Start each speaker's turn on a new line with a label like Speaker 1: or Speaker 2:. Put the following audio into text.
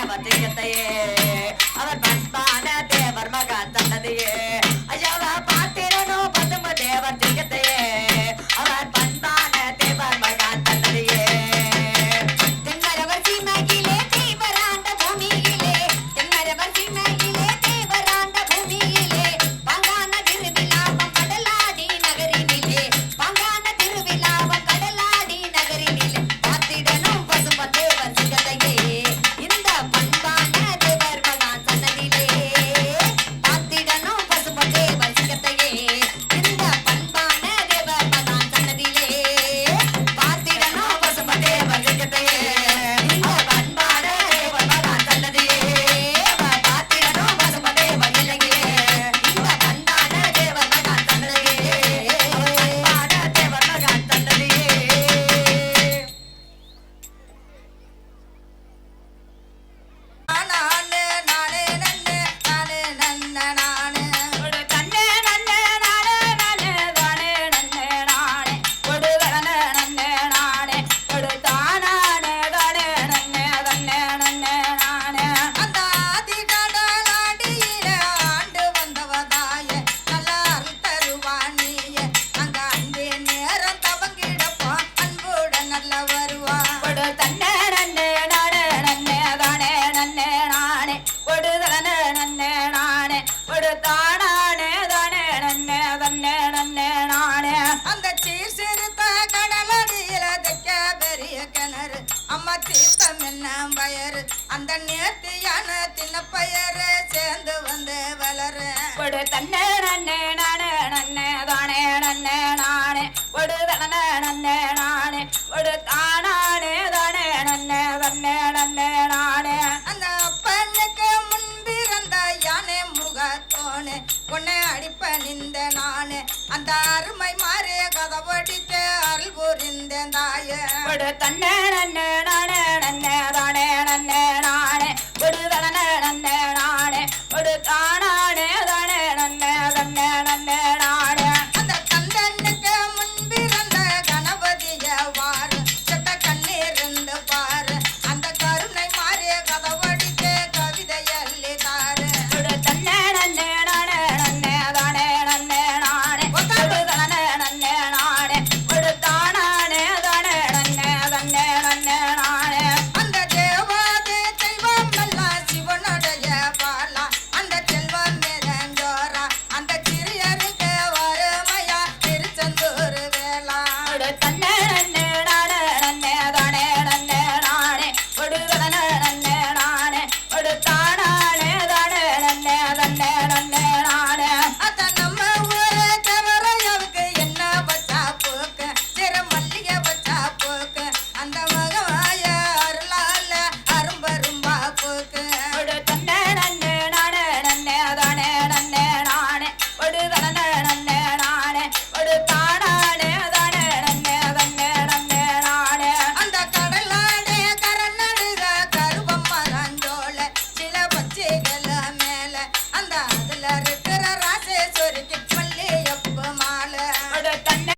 Speaker 1: やば
Speaker 2: ってきちゃっ
Speaker 1: たイエー。イ தானே தானே நன்னே தன்னே நன்னே நானே.
Speaker 2: அந்த சீர் சிறுத்த கடலடியில தைக்க பெரிய கிணறு. அம்மா தீர்த்தம் என்ன பயரு அந்த நேர்த்தியான தின்ன பயரு
Speaker 1: நானே தானே நானே. ஒரு தனனே நன்னே நிந்த நானே
Speaker 2: அந்த அருமை மாறே கதவடித்து அருள் புரிந்த தாயே.
Speaker 1: தன்ன நானே.